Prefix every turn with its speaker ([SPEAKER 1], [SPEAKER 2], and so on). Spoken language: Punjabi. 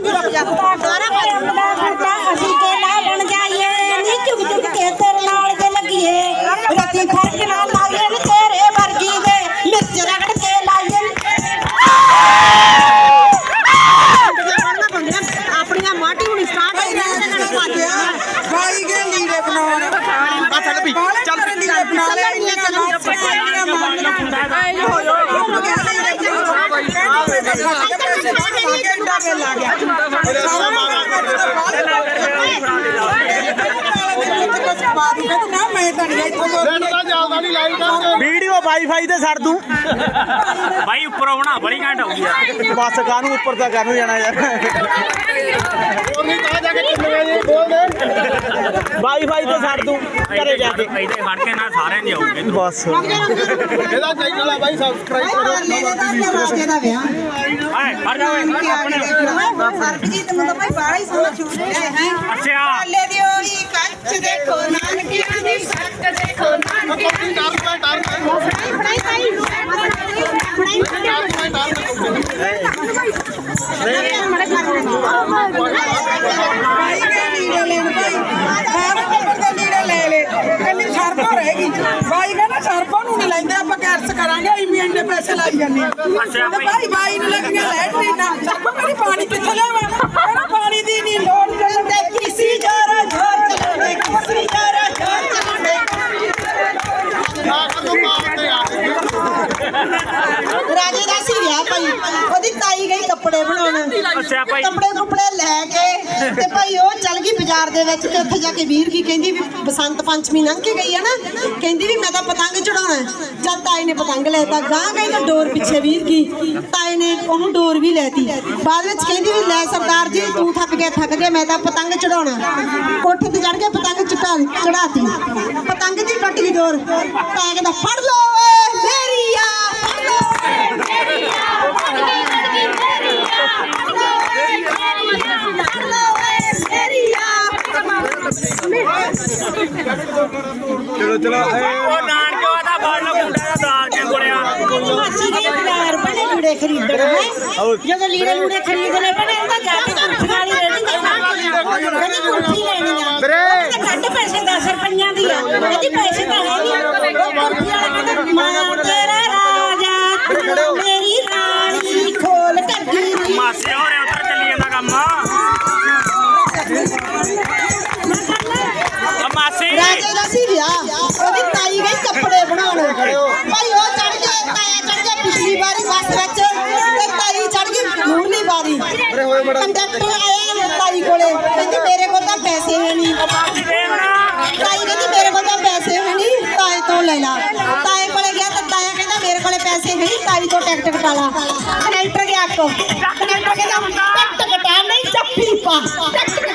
[SPEAKER 1] ਅਸੀਂ ਤੇ ਨਾ ਬਣ ਜਾਈਏ ਨੀ ਝੁਕ ਝੁਕ ਕੇ ਤੇਰੇ ਨਾਲ ਜੇ ਲੱਗੀਏ। ਰਤੀ ਫ਼ਰਕ ਨਾ ਲਾਈਏ ਨੀ ਤੇਰੇ ਵਰਗੀ ਦੇ। ਮਿਰਚ ਰਗੜ ਕੇ ਲਾਈਏ ਆਪਣੀਆਂ ਮਾਟੀ ਹੁਣ ਸਟਾਰਟ ਹੋ ਗਈਆਂ
[SPEAKER 2] ਭਾਈ ਕੇ ਲੀੜੇ ਬਣਾਉਣ
[SPEAKER 3] ਆ ਛੱਡ ਵੀ ਚੱਲ
[SPEAKER 2] ਚੱਲ ਲੀੜੇ ਬਣਾ ਲੈ ਇੰਨੀਆਂ ਗੱਲਾਂ ਪਈਆਂ ਮਾਰਨਾ ਹੋ। ਜੋ Hello. ਨਾ ਮੈਂ ਤਾਂ ਨਹੀਂ ਇੱਥੋਂ ਦੋ
[SPEAKER 3] ਵੀਡੀਓ ਵਾਈਫਾਈ ਤੇ ਛੱਡ ਦੂੰ।
[SPEAKER 4] ਭਾਈ ਉੱਪਰੋਂ ਬਣਾ ਬੜੀ ਘੰਟ ਹੋ ਗਈ
[SPEAKER 3] ਬਸ ਕਾਹਨੂੰ ਉੱਪਰ ਤਾਂ ਕਾਹਨੂੰ ਜਾਣਾ ਯਾਰ? ਵਾਈਫਾਈ ਤੇ ਛੱਡ ਦੂੰ ਘਰੇ ਜਾ ਕੇ।
[SPEAKER 4] ਇਹਦੇ ਫੜ ਕੇ ਨਾਲ ਸਾਰਿਆਂ ਦੀ ਆਉਗੇ
[SPEAKER 3] ਬਸ।
[SPEAKER 5] ਇਹਦਾ ਚੈਨਲ ਆ ਬਾਈ ਸਬਸਕ੍ਰਾਈਬ ਕਰੋ।
[SPEAKER 2] ਰਾਜੇ ਦਾ ਵਿਆਹ।
[SPEAKER 4] ਹਾਏ ਫੜ ਜਾ ਓਏ ਆਪਣੇ।
[SPEAKER 2] ਸਰਬਜੀਤ ਨੂੰ ਤਾਂ ਭਾਈ ਬਾਹਲਾ ਹੀ ਸੋਹਣਾ ਛੂਟ ਰਿਹਾ ਹੈ
[SPEAKER 4] ਅੱਛਾ।
[SPEAKER 2] ਲੈ ਦੀ ਉਹੀ ਕੱਚ ਦੇਖੋ। ਨਾਨਕਿਆਂ ਦੀ ਸੱਕ ਦੇਖੋ ਲੈ ਲੈ ਕੱਲੀ ਸਰਪਾ ਰਹੇਗੀ ਭਾਈ ਕਹਿੰਦਾ ਸਰਪਾ ਨੂੰ ਨਹੀਂ ਲੈਂਦੇ ਆਪਾਂ ਕੈਰਸ ਕਰਾਂਗੇ ਅਸੀਂ ਇੰਨੇ ਪੈਸੇ ਲਾਈ ਜਾਂਦੇ ਆ ਤੇ ਭਾਈ ਬਾਈ ਨੂੰ ਲੱਗੀਆਂ ਲੈਟ
[SPEAKER 1] ਕੱਪੜੇ ਬਣਾਉਣ।
[SPEAKER 4] ਅੱਛਾ ਭਾਈ।
[SPEAKER 1] ਕੱਪੜੇ ਕੁਪੜੇ ਲੈ ਕੇ ਤੇ ਭਾਈ ਉਹ ਚੱਲ ਗਈ ਬਾਜ਼ਾਰ ਦੇ ਵਿੱਚ ਤੇ ਉੱਥੇ ਜਾ ਕੇ ਵੀਰ ਕੀ ਕਹਿੰਦੀ ਵੀ ਬਸੰਤ ਪੰਚਮੀ ਲੰਘ ਕੇ ਗਈ ਆ ਨਾ ਕਹਿੰਦੀ ਵੀ ਮੈਂ ਤਾਂ ਪਤੰਗ ਚੜਾਉਣਾ ਹੈ। ਜਦ ਤਾਈ ਨੇ ਪਤੰਗ ਲੈਤਾ ਗਾਂ ਗਈ ਤਾਂ ਡੋਰ ਪਿੱਛੇ ਵੀਰ ਕੀ ਤਾਈ ਨੇ ਉਹਨੂੰ ਡੋਰ ਵੀ ਲੈਤੀ ਬਾਅਦ ਵਿੱਚ ਕਹਿੰਦੀ ਵੀ ਲੈ ਸਰਦਾਰ ਜੀ ਤੂੰ ਥੱਕ ਗਿਆ ਥੱਕ ਗਿਆ ਮੈਂ ਤਾਂ ਪਤੰਗ ਚੜਾਉਣਾ। ਕੋਠੇ ਤੇ ਚੜ ਕੇ ਪਤੰਗ ਚੜਾ ਚੜਾਤੀ ਪਤੰਗ ਦੀ ਟੁੱਟ ਗਈ ਡੋਰ। ਤਾਇਆ ਕਹਿੰਦਾ ਫੜ ਲਓ ਓਏ ਮੇਰੀ ਆ ਫੜ ਲਓ
[SPEAKER 5] ਚਲੋ ਚਲੋ
[SPEAKER 4] ਉਹ ਨਾਨਕਿਓ ਦਾ ਫੜ ਲਓ ਮੁੰਡਾ ਦਾ ਦਾਲ ਚ ਗੁੜਿਆ।
[SPEAKER 1] ਮਾਸੀ ਦੇ ਪਿਆਰ ਬਣੇ ਲੀੜੇ ਖਰੀਦਣ ਹੈ? ਜਦੋਂ ਲੀੜੇ ਲੂੜੇ ਖਰੀਦਣੇ ਬਣੇ ਤਾਂ ਜਾ ਕੇ ਕੁਰਸੀ ਵਾਲੀ ਰੇੜੀ ਤੇ ਕਹਿੰਦੀ ਕੁਰਸੀ ਲੈਣੀ ਆ। ਵੀਰੇ ਘੱਟ ਪੈਸੇ 10 ਰੁਪਈਆਂ ਦੀ ਆ। ਇਹਦੀ ਪੈਸੇ ਤਾਂ ਹੈ ਨਹੀਂ। ਉਹ ਕੁਰਸੀ ਵਾਲਾ ਕਹਿੰਦਾ ਮਾਂ ਤੇਰਾ ਰਾਜਾ ਮੇਰੀ ਰਾਣੀ ਖੋਲ ਟੱਗੀ ਦੀ
[SPEAKER 4] ਮਾਸੇ ਹੋ ਰਿਹਾ ਉੱਧਰ ਚੱਲੀ ਜਾਂਦਾ ਕੰਮ।
[SPEAKER 1] ਵਾਰੀ ਕੰਡਕਟਰ ਆਇਆ ਤਾਈ ਕੋਲੇ। ਕਹਿੰਦੀ ਮੇਰੇ ਕੋਲ ਤਾਂ ਪੈਸੇ ਹੈ ਨਹੀਂ। ਤਾਈ ਕਹਿੰਦੀ ਮੇਰੇ ਕੋਲ ਤਾਂ ਪੈਸੇ ਹੈ ਨਹੀਂ, ਤਾਏ ਤੋਂ ਲੈ ਲਾ। ਤਾਏ ਕੋਲੇ ਗਿਆ ਤਾਂ ਤਾਇਆ ਕਹਿੰਦਾ ਮੇਰੇ ਕੋਲੇ ਪੈਸੇ ਹੈ ਨਹੀਂ, ਤਾਈ ਤੋਂ ਟਿਕਟ ਕਟਾ ਲਾ। ਕਨੈਕਟਰ ਗਿਆ ਕੋ ਕਨੈਕਟਰ ਕਹਿੰਦਾ, ਟਿਕਟ ਕਟਾ, ਨਹੀਂ ਚੱਪੀ ਪਾ। ਟਿਕਟ